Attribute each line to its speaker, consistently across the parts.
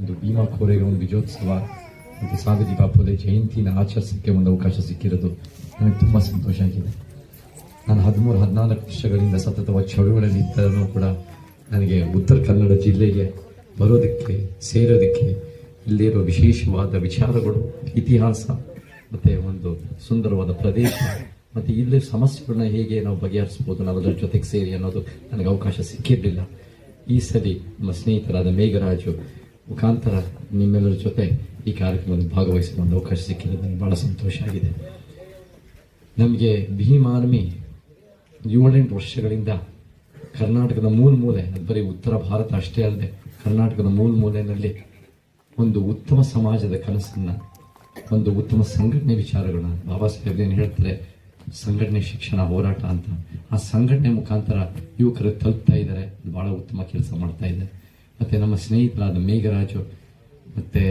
Speaker 1: ಒಂದು ಭೀಮಾ ಒಂದು ವಿಜಯೋತ್ಸವ ಮತ್ತು ಸಾವಿರಿ ಬಾಪುಲೆ ಜಯಂತಿನ ಆಚರಿಸಲಿಕ್ಕೆ ಒಂದು ಅವಕಾಶ ಸಿಕ್ಕಿರೋದು ನನಗೆ ತುಂಬ ಸಂತೋಷ ಆಗಿದೆ. ನಾನು ಹದಿಮೂರು, ಹದಿನಾಲ್ಕು ವರ್ಷಗಳಿಂದ ಸತತವಾಗಿ ಚಳುವಳಿಯಲ್ಲಿ ಇದ್ದರೂ ಕೂಡ ನನಗೆ ಉತ್ತರ ಕನ್ನಡ ಜಿಲ್ಲೆಗೆ ಬರೋದಕ್ಕೆ, ಸೇರೋದಕ್ಕೆ ಇಲ್ಲಿರುವ ವಿಶೇಷವಾದ ವಿಚಾರಗಳು, ಇತಿಹಾಸ ಮತ್ತು ಒಂದು ಸುಂದರವಾದ ಪ್ರದೇಶ ಮತ್ತು ಇಲ್ಲಿ ಸಮಸ್ಯೆಗಳನ್ನ ಹೇಗೆ ನಾವು ಬಗೆಹರಿಸ್ಬೋದು ನಾವೆಲ್ಲರ ಜೊತೆಗೆ ಸೇರಿ ಅನ್ನೋದು ನನಗೆ ಅವಕಾಶ ಸಿಕ್ಕಿರಲಿಲ್ಲ. ಈ ಸರಿ ನಮ್ಮ ಸ್ನೇಹಿತರಾದ ಮೇಘರಾಜು ಮುಖಾಂತರ ನಿಮ್ಮೆಲ್ಲರ ಜೊತೆ ಈ ಕಾರ್ಯಕ್ರಮದಲ್ಲಿ ಒಂದು ಅವಕಾಶ ಸಿಕ್ಕಿರೋದನ್ನು ಬಹಳ ಸಂತೋಷ ಆಗಿದೆ. ನಮಗೆ ಭೀಮ್ ಆರ್ಮಿ ಏಳೆಂಟು ವರ್ಷಗಳಿಂದ ಕರ್ನಾಟಕದ ಮೂಲ ಮೂಲೆ, ಅದು ಬರೀ ಉತ್ತರ ಭಾರತ ಅಷ್ಟೇ ಅಲ್ಲದೆ ಕರ್ನಾಟಕದ ಮೂಲ ಮೂಲೆಯಲ್ಲಿ ಒಂದು ಉತ್ತಮ ಸಮಾಜದ ಕನಸನ್ನು, ಒಂದು ಉತ್ತಮ ಸಂಘಟನೆ ವಿಚಾರಗಳನ್ನ ಬಾಬಾ ಸಾಹೇಬ್ ಏನು ಹೇಳ್ತಾರೆ? ಸಂಘಟನೆ ಶಿಕ್ಷಣ ಹೋರಾಟ ಅಂತ. ಆ ಸಂಘಟನೆ ಮುಖಾಂತರ ಯುವಕರು ತಲುಪ್ತಾ ಇದ್ದಾರೆ. ಬಹಳ ಉತ್ತಮ ಕೆಲಸ ಮಾಡ್ತಾ ಇದ್ದಾರೆ ಮತ್ತೆ ನಮ್ಮ ಸ್ನೇಹಿತರಾದ ಮೇಘರಾಜು ಮತ್ತೆ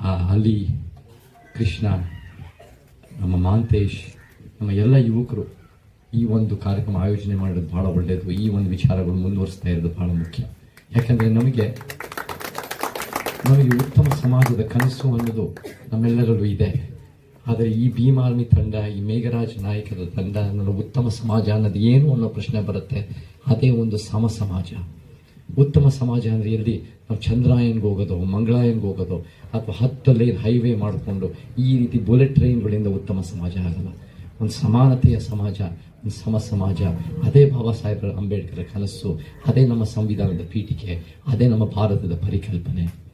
Speaker 1: ಆ ಅಲಿ ಕೃಷ್ಣ, ನಮ್ಮ ಮಾಂತೇಶ್, ನಮ್ಮ ಎಲ್ಲ ಯುವಕರು ಈ ಒಂದು ಕಾರ್ಯಕ್ರಮ ಆಯೋಜನೆ ಮಾಡೋದು ಬಹಳ ಒಳ್ಳೆಯದು ಈ ಒಂದು ವಿಚಾರಗಳು ಮುಂದುವರಿಸ್ತಾ ಇರೋದು ಬಹಳ ಮುಖ್ಯ. ಯಾಕಂದರೆ ನಮಗೆ ನಮಗೆ ಉತ್ತಮ ಸಮಾಜದ ಕನಸು ಅನ್ನೋದು ನಮ್ಮೆಲ್ಲರಲ್ಲೂ ಇದೆ. ಆದರೆ ಈ ಭೀಮ್ ಆರ್ಮಿ ತಂಡ, ಈ ಮೇಘರಾಜ್ ನಾಯಕರ ತಂಡ ಅನ್ನೋದು ಉತ್ತಮ ಸಮಾಜ ಅನ್ನೋದು ಏನು ಅನ್ನೋ ಪ್ರಶ್ನೆ ಬರುತ್ತೆ. ಅದೇ ಒಂದು ಸಮ ಸಮಾಜ. ಉತ್ತಮ ಸಮಾಜ ಅಂದರೆ ಎಲ್ಲಿ? ನಾವು ಚಂದ್ರಾಯನ್ಗೆ ಹೋಗೋದು, ಮಂಗಳಾಯನ್ಗೆ ಹೋಗೋದು, ಅಥವಾ ಹತ್ತು ಲೈನ್ ಹೈವೇ ಮಾಡಿಕೊಂಡು ಈ ರೀತಿ ಬುಲೆಟ್ ಟ್ರೈನ್ಗಳಿಂದ ಉತ್ತಮ ಸಮಾಜ ಆಗಲ್ಲ. ಒಂದು ಸಮಾನತೆಯ ಸಮಾಜ, ಒಂದು ಸಮ ಸಮಾಜ. ಅದೇ ಬಾಬಾ ಸಾಹೇಬ್ ಅಂಬೇಡ್ಕರ್ ಕನಸು, ಅದೇ ನಮ್ಮ ಸಂವಿಧಾನದ ಪೀಠಿಕೆ, ಅದೇ ನಮ್ಮ ಭಾರತದ ಪರಿಕಲ್ಪನೆ.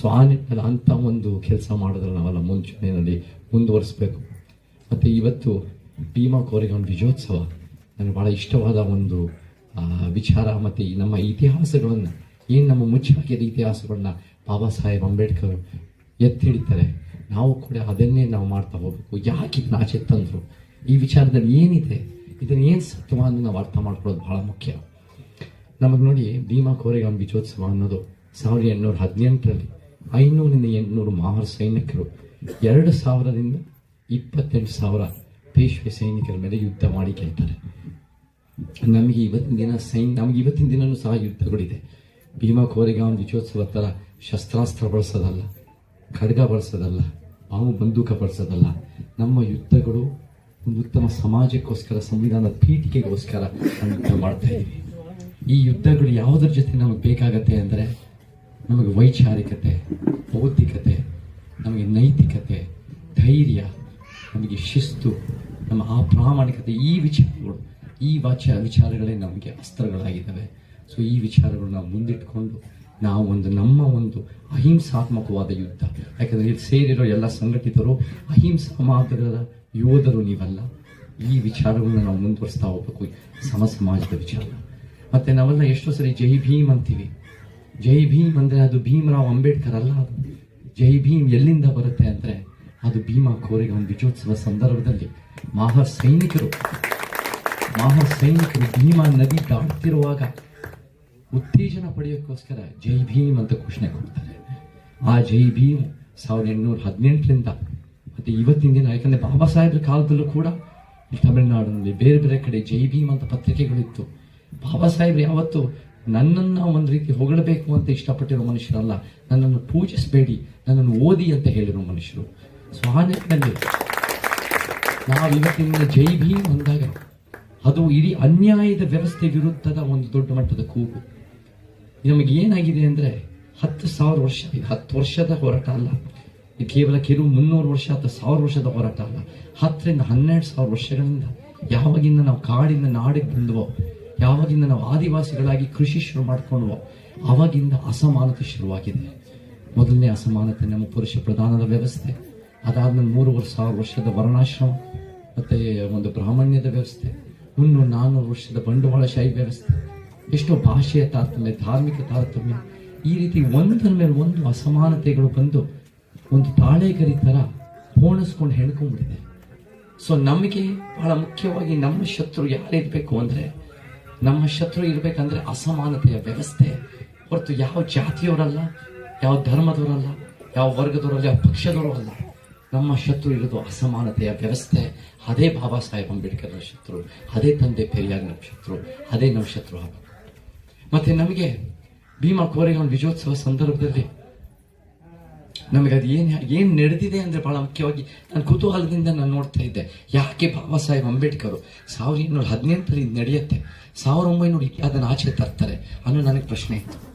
Speaker 1: ಸೊ ಆ ನಿಟ್ಟಿನಲ್ಲಿ ಅಂಥ ಒಂದು ಕೆಲಸ ಮಾಡಿದ್ರೆ ನಾವೆಲ್ಲ ಮುಂಚೂಣಿಯಲ್ಲಿ ಮುಂದುವರಿಸಬೇಕು. ಮತ್ತು ಇವತ್ತು ಭೀಮಾ ಕೋರೆಗಾಂವ್ ವಿಜಯೋತ್ಸವ ನನಗೆ ಭಾಳ ಇಷ್ಟವಾದ ಒಂದು ವಿಚಾರ ಮತ್ತು ನಮ್ಮ ಇತಿಹಾಸಗಳನ್ನು ಏನು ನಮ್ಮ ಮುಚ್ಚಾಕಿದ ಇತಿಹಾಸಗಳನ್ನ ಬಾಬಾ ಸಾಹೇಬ್ ಅಂಬೇಡ್ಕರ್ ಎತ್ತಿ ಹಿಡಿತಾರೆ ನಾವು ಕೂಡ ಅದನ್ನೇ ನಾವು ಮಾಡ್ತಾ ಹೋಗ್ಬೇಕು. ಯಾಕೆ ಇದನ್ನ ಆಚೆ ತಂದರು? ಈ ವಿಚಾರದಲ್ಲಿ ಏನಿದೆ? ಇದನ್ನು ಏನು ಸತ್ವ ಅಂತ ನಾವು ಅರ್ಥ ಮಾಡ್ಕೊಳ್ಳೋದು ಬಹಳ ಮುಖ್ಯ. ನಮಗೆ ನೋಡಿ ಭೀಮಾ ಕೋರೆಗಾಂ ಬಿಜೋತ್ಸವ ಅನ್ನೋದು ಸಾವಿರದ ಎಂಟುನೂರ ಹದಿನೆಂಟರಲ್ಲಿ ಐನೂರಿಂದ ಎಂಟುನೂರು ಮಾರು ಸೈನಿಕರು ಎರಡು ಸಾವಿರದಿಂದ ಇಪ್ಪತ್ತೆಂಟು ಸಾವಿರ ಪೇಶ್ವೆ ಸೈನಿಕರ ಮೇಲೆ ಯುದ್ಧ ಮಾಡಿ ಗೆಲ್ತಾರೆ. ನಮಗೆ ಇವತ್ತಿನ ದಿನ ಸೈನ್, ನಮಗೆ ಇವತ್ತಿನ ದಿನವೂ ಸಹ ಯುದ್ಧಗಳಿದೆ. ಭೀಮಾ ಕೋರೆಗಾಂವ್ ವಿಜಯೋತ್ಸವ ಥರ ಶಸ್ತ್ರಾಸ್ತ್ರ ಬಳಸೋದಲ್ಲ, ಖಡ್ಗ ಬಳಸೋದಲ್ಲ ಬಾವು ಬಂದೂಕ ಬಳಸೋದಲ್ಲ, ನಮ್ಮ ಯುದ್ಧಗಳು ಒಂದು ಉತ್ತಮ ಸಮಾಜಕ್ಕೋಸ್ಕರ, ಸಂವಿಧಾನದ ಪೀಠಿಕೆಗೋಸ್ಕರ ಯುದ್ಧ ಮಾಡ್ತಾ ಇದ್ದೀವಿ. ಈ ಯುದ್ಧಗಳು ಯಾವುದ್ರ ಜೊತೆ ನಮಗೆ ಬೇಕಾಗತ್ತೆ ಅಂದರೆ ನಮಗೆ ವೈಚಾರಿಕತೆ, ಬೌದ್ಧಿಕತೆ, ನಮಗೆ ನೈತಿಕತೆ, ಧೈರ್ಯ, ನಮಗೆ ಶಿಸ್ತು, ನಮ್ಮ ಆ ಪ್ರಾಮಾಣಿಕತೆ, ಈ ವಿಚಾರಗಳು. ಈ ವಾಚ್ಯ ವಿಚಾರಗಳೇ ನಮಗೆ ಅಸ್ತ್ರಗಳಾಗಿದ್ದಾವೆ. ಸೊ ಈ ವಿಚಾರಗಳನ್ನ ಮುಂದಿಟ್ಕೊಂಡು ನಾವು ಒಂದು ನಮ್ಮ ಒಂದು ಅಹಿಂಸಾತ್ಮಕವಾದ ಯುದ್ಧ. ಯಾಕಂದರೆ ಇಲ್ಲಿ ಸೇರಿರೋ ಎಲ್ಲ ಸಂಘಟಿತರು, ಅಹಿಂಸಾ ಮಾರ್ಗದ ಯೋಧರು ನೀವಲ್ಲ. ಈ ವಿಚಾರಗಳನ್ನ ನಾವು ಮುಂದುವರಿಸ್ತಾ ಹೋಗ್ಬೇಕು. ಸಮ ಸಮಾಜದ ವಿಚಾರ. ಮತ್ತೆ ನಾವೆಲ್ಲ ಎಷ್ಟೋ ಸರಿ ಜೈ ಭೀಮ್ ಅಂತೀವಿ. ಜೈ ಭೀಮ್ ಅಂದರೆ ಅದು ಭೀಮರಾವ್ ಅಂಬೇಡ್ಕರ್ ಅಲ್ಲ ಅದು. ಜೈ ಭೀಮ್ ಎಲ್ಲಿಂದ ಬರುತ್ತೆ ಅಂದ್ರೆ ಅದು ಭೀಮಾ ಒಂದು ವಿಜಯೋತ್ಸವ ಸಂದರ್ಭದಲ್ಲಿ. ಮಹಾ ಸೈನಿಕರು ಮಾಹರ್ ಸೈನಿಕರು ಭೀಮಾ ನದಿ ದಾಟ್ತಿರುವಾಗ ಉತ್ತೇಜನ ಪಡೆಯೋಕ್ಕೋಸ್ಕರ ಜೈ ಭೀಮ್ ಅಂತ ಘೋಷಣೆ ಕೊಡ್ತಾರೆ. ಆ ಜೈ ಭೀಮ್ ಸಾವಿರದ ಎಂಟುನೂರ ಹದಿನೆಂಟರಿಂದ ಮತ್ತು ಇವತ್ತಿನ ದಿನ, ಯಾಕಂದರೆ ಬಾಬಾ ಸಾಹೇಬ್ರ ಕಾಲದಲ್ಲೂ ಕೂಡ ಈ ತಮಿಳುನಾಡಿನಲ್ಲಿ ಬೇರೆ ಬೇರೆ ಕಡೆ ಜೈ ಭೀಮ್ ಅಂತ ಪತ್ರಿಕೆಗಳಿತ್ತು. ಬಾಬಾ ಸಾಹೇಬ್ರು ಯಾವತ್ತು ನನ್ನನ್ನು ಒಂದು ರೀತಿ ಹೊಗಳಬೇಕು ಅಂತ ಇಷ್ಟಪಟ್ಟಿರೋ ಮನುಷ್ಯರಲ್ಲ. ನನ್ನನ್ನು ಪೂಜಿಸಬೇಡಿ, ನನ್ನನ್ನು ಓದಿ ಅಂತ ಹೇಳಿರೋ ಮನುಷ್ಯರು. ಸೊ ನಾವು ಇವತ್ತಿನ ಜೈ ಭೀಮ್ ಅಂದಾಗ ಅದು ಇಡೀ ಅನ್ಯಾಯದ ವ್ಯವಸ್ಥೆ ವಿರುದ್ಧದ ಒಂದು ದೊಡ್ಡ ಮಟ್ಟದ ಕೂಗು. ನಮಗೆ ಏನಾಗಿದೆ ಅಂದ್ರೆ ಹತ್ತು ಸಾವಿರ ವರ್ಷ, ಹತ್ತು ವರ್ಷದ ಹೋರಾಟ ಅಲ್ಲ. ಕೇವಲ ಕೆಲವು ಮುನ್ನೂರು ವರ್ಷ ಅಥವಾ ಸಾವಿರ ವರ್ಷದ ಹೋರಾಟ ಅಲ್ಲ. ಹತ್ತರಿಂದ ಹನ್ನೆರಡು ಸಾವಿರ ವರ್ಷಗಳಿಂದ ಯಾವಾಗಿಂದ ನಾವು ಕಾಡಿಂದ ನಾಡಿಗೆ ಬಂದವೋ, ಯಾವಾಗಿಂದ ನಾವು ಆದಿವಾಸಿಗಳಾಗಿ ಕೃಷಿ ಶುರು ಮಾಡ್ಕೊಂಡ್ವೋ ಆವಾಗಿಂದ ಅಸಮಾನತೆ ಶುರುವಾಗಿದೆ. ಮೊದಲನೇ ಅಸಮಾನತೆ ನಮ್ಮ ಪುರುಷ ಪ್ರಧಾನದ ವ್ಯವಸ್ಥೆ. ಅದಾದ ಮೂರುವರೆ ಸಾವಿರ ವರ್ಷದ ವರ್ಣಾಶ್ರಮ, ಮತ್ತೆ ಒಂದು ಬ್ರಾಹ್ಮಣ್ಯದ ವ್ಯವಸ್ಥೆ. ಮುನ್ನೂರು ನಾನ್ನೂರು ವರ್ಷದ ಬಂಡವಾಳಶಾಹಿ ವ್ಯವಸ್ಥೆ. ಎಷ್ಟೋ ಭಾಷೆಯ ತಾರತಮ್ಯ, ಧಾರ್ಮಿಕ ತಾರತಮ್ಯ. ಈ ರೀತಿ ಒಂದರ ಮೇಲೆ ಒಂದು ಅಸಮಾನತೆಗಳು ಬಂದು ಒಂದು ತಾಳೆಗರಿ ತರ ಪೋಣಿಸ್ಕೊಂಡು ಹೇಳ್ಕೊಂಡ್ಬಿಟ್ಟಿದೆ. ಸೊ ನಮಗೆ ಬಹಳ ಮುಖ್ಯವಾಗಿ ನಮ್ಮ ಶತ್ರು ಯಾರಿರ್ಬೇಕು ಅಂದ್ರೆ, ನಮ್ಮ ಶತ್ರು ಇರಬೇಕಂದ್ರೆ ಅಸಮಾನತೆಯ ವ್ಯವಸ್ಥೆ. ಹೊರತು ಯಾವ ಜಾತಿಯವರಲ್ಲ, ಯಾವ ಧರ್ಮದವರಲ್ಲ, ಯಾವ ವರ್ಗದವರಲ್ಲ, ಯಾವ ಪಕ್ಷದವರು ಅಲ್ಲ ನಮ್ಮ ಶತ್ರು ಇರೋದು ಅಸಮಾನತೆಯ ವ್ಯವಸ್ಥೆ. ಅದೇ ಬಾಬಾ ಸಾಹೇಬ್ ಅಂಬೇಡ್ಕರ್ನ ಶತ್ರು, ಅದೇ ತಂದೆ ಪೆರಿಯಾರ್ ನಮ್ಮ ಶತ್ರು, ಅದೇ ನಮ್ಮ ಶತ್ರು ಆಗಬೇಕು ಮತ್ತೆ ನಮಗೆ ಭೀಮಾ ಒಂದು ವಿಜಯೋತ್ಸವ ಸಂದರ್ಭದಲ್ಲಿ ನಮಗೆ ಅದು ಏನು ಏನು ನಡೆದಿದೆ ಅಂದರೆ ಬಹಳ ಮುಖ್ಯವಾಗಿ ನಾನು ಕುತೂಹಲದಿಂದ ನಾನು ನೋಡ್ತಾ ಇದ್ದೆ. ಯಾಕೆ ಬಾಬಾ ಸಾಹೇಬ್ ಅಂಬೇಡ್ಕರ್ ಸಾವಿರದ ಇನ್ನೂರ ಹದಿನೆಂಟರಲ್ಲಿ ಇದು ನಡೆಯುತ್ತೆ? ಸಾವಿರದ ಒಂಬೈನೂರ ಅದನ್ನು ಆಚೆ ತರ್ತಾರೆ ಅನ್ನೋ ನನಗೆ ಪ್ರಶ್ನೆ ಇತ್ತು.